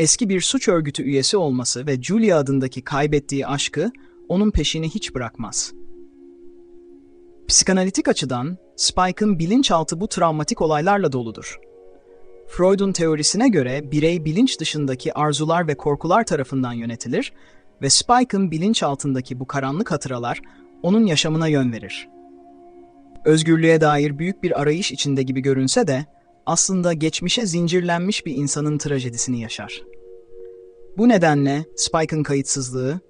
eski bir suç örgütü üyesi olması ve Julia adındaki kaybettiği aşkı onun peşini hiç bırakmaz. Psikanalitik açıdan Spike'ın bilinçaltı bu travmatik olaylarla doludur. Freud'un teorisine göre birey bilinç dışındaki arzular ve korkular tarafından yönetilir ve Spike'ın bilinçaltındaki bu karanlık hatıralar onun yaşamına yön verir. Özgürlüğe dair büyük bir arayış içinde gibi görünse de aslında geçmişe zincirlenmiş bir insanın trajedisini yaşar. Bu nedenle Spike'ın kayıtsızlığı,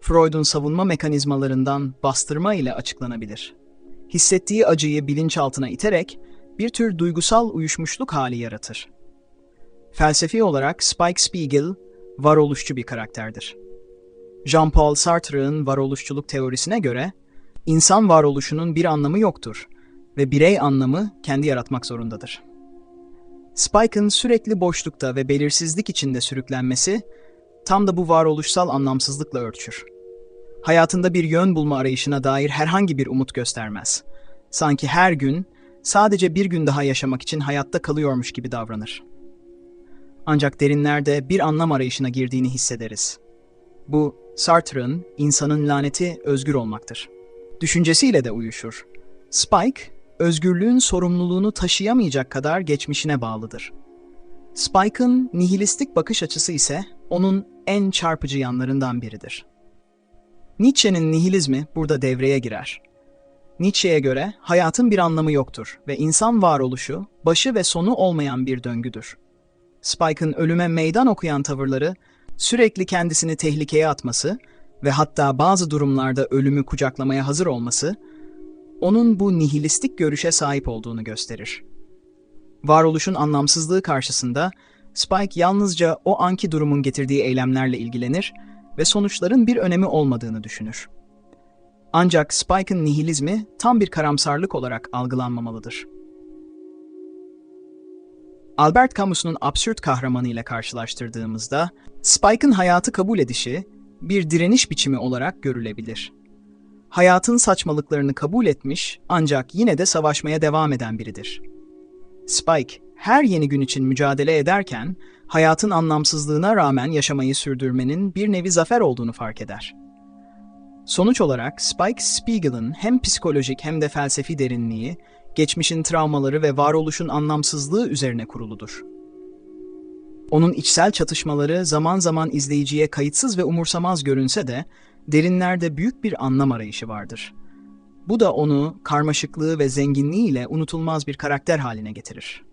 Freud'un savunma mekanizmalarından bastırma ile açıklanabilir. Hissettiği acıyı bilinçaltına iterek bir tür duygusal uyuşmuşluk hali yaratır. Felsefi olarak Spike Spiegel varoluşçu bir karakterdir. Jean-Paul Sartre'ın varoluşçuluk teorisine göre insan varoluşunun bir anlamı yoktur ve birey anlamı kendi yaratmak zorundadır. Spike'ın sürekli boşlukta ve belirsizlik içinde sürüklenmesi tam da bu varoluşsal anlamsızlıkla örtüşür. Hayatında bir yön bulma arayışına dair herhangi bir umut göstermez. Sanki her gün sadece bir gün daha yaşamak için hayatta kalıyormuş gibi davranır. Ancak derinlerde bir anlam arayışına girdiğini hissederiz. Bu, Sartre'ın insanın laneti özgür olmaktır. Düşüncesiyle de uyuşur. Spike, özgürlüğün sorumluluğunu taşıyamayacak kadar geçmişine bağlıdır. Spike'ın nihilistik bakış açısı ise onun en çarpıcı yanlarından biridir. Nietzsche'nin nihilizmi burada devreye girer. Nietzsche'ye göre hayatın bir anlamı yoktur ve insan varoluşu başı ve sonu olmayan bir döngüdür. Spike'ın ölüme meydan okuyan tavırları, sürekli kendisini tehlikeye atması ve hatta bazı durumlarda ölümü kucaklamaya hazır olması, onun bu nihilistik görüşe sahip olduğunu gösterir. Varoluşun anlamsızlığı karşısında Spike yalnızca o anki durumun getirdiği eylemlerle ilgilenir ve sonuçların bir önemi olmadığını düşünür. Ancak Spike'ın nihilizmi tam bir karamsarlık olarak algılanmamalıdır. Albert Camus'un absürt kahramanı ile karşılaştırdığımızda, Spike'ın hayatı kabul edişi bir direniş biçimi olarak görülebilir. Hayatın saçmalıklarını kabul etmiş ancak yine de savaşmaya devam eden biridir. Spike, her yeni gün için mücadele ederken, hayatın anlamsızlığına rağmen yaşamayı sürdürmenin bir nevi zafer olduğunu fark eder. Sonuç olarak Spike Spiegel'ın hem psikolojik hem de felsefi derinliği, geçmişin travmaları ve varoluşun anlamsızlığı üzerine kuruludur. Onun içsel çatışmaları zaman zaman izleyiciye kayıtsız ve umursamaz görünse de, derinlerde büyük bir anlam arayışı vardır. Bu da onu karmaşıklığı ve zenginliğiyle unutulmaz bir karakter haline getirir.